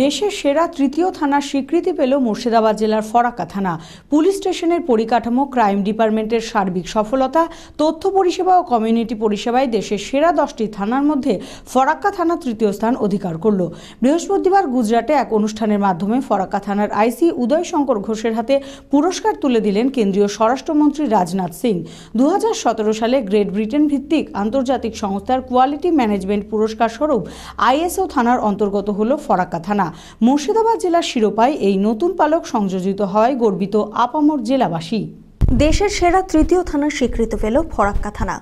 দেশের সেরা তৃতীয় থানার স্বীকৃতি পেল মুর্শিদাবাদ জেলার ফরাক্কা থানা। পুলিশ স্টেশনের পরিকাঠামো, ক্রাইম ডিপার্টমেন্টের সার্বিক সফলতা, তথ্য পরিষেবা ও কমিউনিটি পরিষেবায় দেশের সেরা দশটি থানার মধ্যে ফরাক্কা থানা তৃতীয় স্থান অধিকার করল। বৃহস্পতিবার গুজরাটে এক অনুষ্ঠানের মাধ্যমে ফরাক্কা থানার আইসি উদয় শঙ্কর ঘোষের হাতে পুরস্কার তুলে দিলেন কেন্দ্রীয় স্বরাষ্ট্রমন্ত্রী রাজনাথ সিং। দু হাজার সতেরো সালে গ্রেট ব্রিটেন ভিত্তিক আন্তর্জাতিক সংস্থার কোয়ালিটি ম্যানেজমেন্ট পুরস্কার স্বরূপ আইএসও থানার অন্তর্গত হল ফরাক্কা থানা। মুর্শিদাবাদ জেলার শিরোপায় এই নতুন পালক সংযোজিত হয় গর্বিত আপামর জেলাবাসী। দেশের সেরা তৃতীয় থানার স্বীকৃত পেল ফরাক্কা থানা।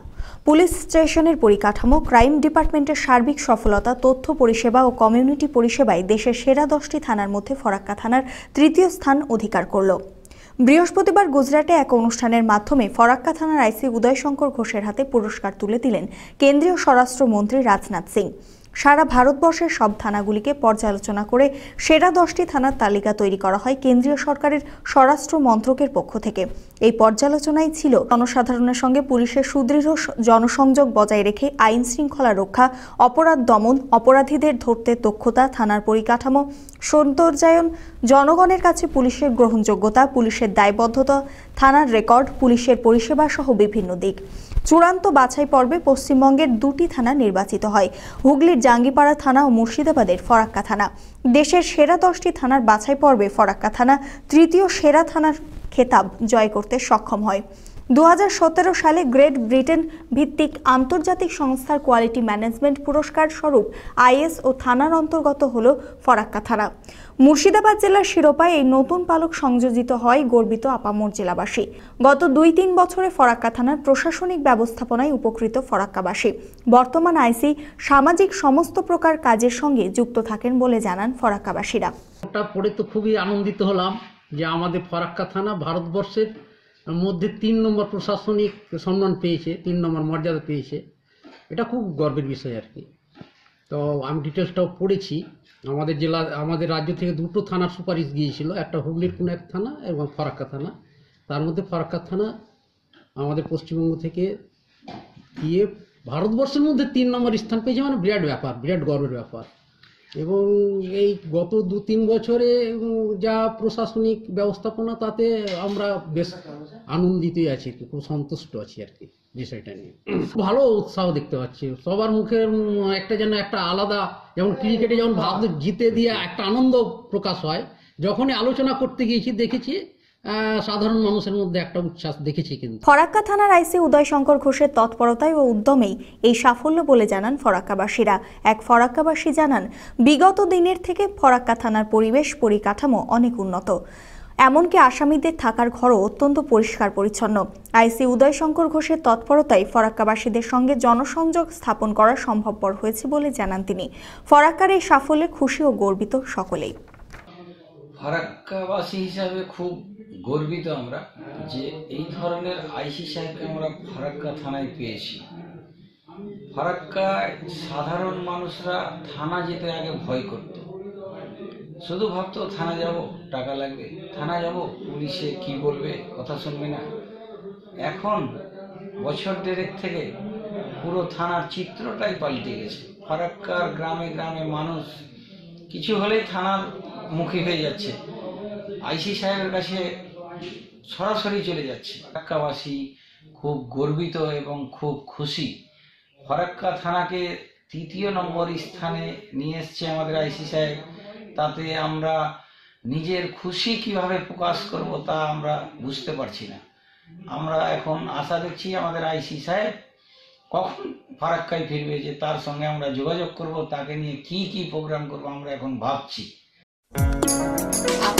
পুলিশ স্টেশনের পরিকাঠামো, ক্রাইম ডিপার্টমেন্টের সার্বিক সফলতা, তথ্য পরিষেবা ও কমিউনিটি পরিষেবায় দেশের সেরা দশটি থানার মধ্যে ফরাক্কা থানার তৃতীয় স্থান অধিকার করল। বৃহস্পতিবার গুজরাটে এক অনুষ্ঠানের মাধ্যমে ফরাক্কা থানার আইসি উদয়শঙ্কর ঘোষের হাতে পুরস্কার তুলে দিলেন কেন্দ্রীয় স্বরাষ্ট্রমন্ত্রী রাজনাথ সিং। সারা ভারতবর্ষের সব থানাগুলিকে পর্যালোচনা করে সেরা দশটি থানার তালিকা তৈরি করা হয় কেন্দ্রীয় সরকারের স্বরাষ্ট্র মন্ত্রকের পক্ষ থেকে। এই পর্যালোচনায় ছিল জনসাধারণের সঙ্গে পুলিশের সুদৃঢ় জনসংযোগ বজায় রেখে আইন শৃঙ্খলা রক্ষা, অপরাধ দমন, অপরাধীদের ধরতে দক্ষতা, থানার পরিকাঠামো, সৌন্দর্যায়ন, জনগণের কাছে পুলিশের গ্রহণযোগ্যতা, পুলিশের দায়বদ্ধতা, থানার রেকর্ড, পুলিশের পরিষেবা সহ বিভিন্ন দিক। চূড়ান্ত বাছাই পর্বে পশ্চিমবঙ্গের দুটি থানা নির্বাচিত হয়। হুগলির জাঙ্গিপাড়া থানা ও মুর্শিদাবাদের ফরাক্কা থানা। দেশের সেরা দশটি থানার বাছাই পর্বে ফরাক্কা থানা, তৃতীয় সেরা থানার খেতাব জয় করতে সক্ষম হয়। দু হাজার সতেরো সালে গ্রেট ব্রিটেন ভিত্তিক আন্তর্জাতিক সংস্থার কোয়ালিটি ম্যানেজমেন্ট পুরস্কার স্বরূপ আইএস ও থানার অন্তর্গত হল ফরাক্কা থানা মুর্শিদাবাদ জেলার শিরোপায় এই নতুন পালক সংযোজিত হয় গর্বিত আপামর জেলাবাসী। গত দুই তিন বছরে ফরাক্কা থানার প্রশাসনিক ব্যবস্থাপনায় উপকৃত ফরাক্কাবাসী। বর্তমান আইসি সামাজিক সমস্ত প্রকার কাজের সঙ্গে যুক্ত থাকেন বলে জানান ফরাক্কাবাসীরা। পড়ে তো খুবই আনন্দিত হলাম যে আমাদের ফরাক্কা থানা ভারতবর্ষের মধ্যে তিন নম্বর প্রশাসনিক সম্মান পেয়েছে, তিন নম্বর মর্যাদা পেয়েছে। এটা খুব গর্বের বিষয় আর কি। তো আমি ডিটেলসটাও পড়েছি। আমাদের জেলা, আমাদের রাজ্য থেকে দুটো থানার সুপারিশ গিয়েছিল, একটা হুগলির কোনো এক থানা এবং ফরাক্কা থানা। তার মধ্যে ফরাক্কা থানা আমাদের পশ্চিমবঙ্গ থেকে গিয়ে ভারতবর্ষের মধ্যে তিন নম্বর স্থান পেয়েছে মানে বিরাট ব্যাপার, বিরাট গর্বের ব্যাপার। এবং এই গত দু তিন বছরে যা প্রশাসনিক ব্যবস্থাপনা, তাতে আমরা বেশ আনন্দিতই আছি, খুব সন্তুষ্ট আছি আর কি বিষয়টা নিয়ে। ভালো উৎসাহ দেখতে পাচ্ছি। সবার মুখে একটা যেন একটা আলাদা, যেমন ক্রিকেটে যেমন ভারত জিতে দিয়ে একটা আনন্দ প্রকাশ হয়, যখনই আলোচনা করতে গিয়েছি, দেখেছি সাধারণ মানুষের মধ্যে একটা উচ্ছ্বাস দেখেছি কিন্তু। ফরাক্কা থানার আইসি উদয়শঙ্কর ঘোষের তৎপরতায় ও উদ্যমেই এই সাফল্য বলে জানান ফরাক্কাবাসীরা। এক ফরাক্কাবাসী জানান, বিগত দিনের থেকে ফরাক্কা থানার পরিবেশ, পরিকাঠামো অনেক উন্নত। এমনকি আসামিদের থাকার ঘরও অত্যন্ত পরিষ্কার পরিচ্ছন্ন আইসি উদয়শঙ্কর ঘোষের তৎপরতায় ফরাক্কাবাসীদের সঙ্গে জনসংযোগ স্থাপন করা সম্ভবপর হয়েছে বলে জানান তিনি। ফরাক্কার এই সাফল্যে খুশি ও গর্বিত সকলেই। ফারাক্কাবাসী হিসাবে খুব গর্বিত আমরা যে এই ধরনের আইসি সাহেবকে আমরা ফারাক্কা থানায় পেয়েছি। ফারাক্কায় সাধারণ মানুষরা থানা যেতে আগে ভয় করত। শুধু ভাবতো, থানা যাব, টাকা লাগবে। থানা যাব, পুলিশে কি বলবে, কথা শুনবে না। এখন বছর দেড়েক থেকে পুরো থানার চিত্রটাই পাল্টে গেছে। ফারাক্কার গ্রামে গ্রামে মানুষ, কিছু হলেই থানার মুখী হয়ে যাচ্ছে। আইসি সাহেবের কাছে সরাসরি চলে যাচ্ছে। ফারাক্কাবাসী খুব গর্বিত এবং খুব খুশি। ফরাক্কা থানাকে তৃতীয় নম্বর স্থানে নিয়ে এসছে আমাদের আইসি সাহেব। তাতে আমরা নিজের খুশি কীভাবে প্রকাশ করব তা আমরা বুঝতে পারছি না। আমরা এখন আশা দেখছি আমাদের আইসি সাহেব কখন ফারাক্কায় ফিরবে, যে তার সঙ্গে আমরা যোগাযোগ করব, তাকে নিয়ে কি কি প্রোগ্রাম করব আমরা এখন ভাবছি।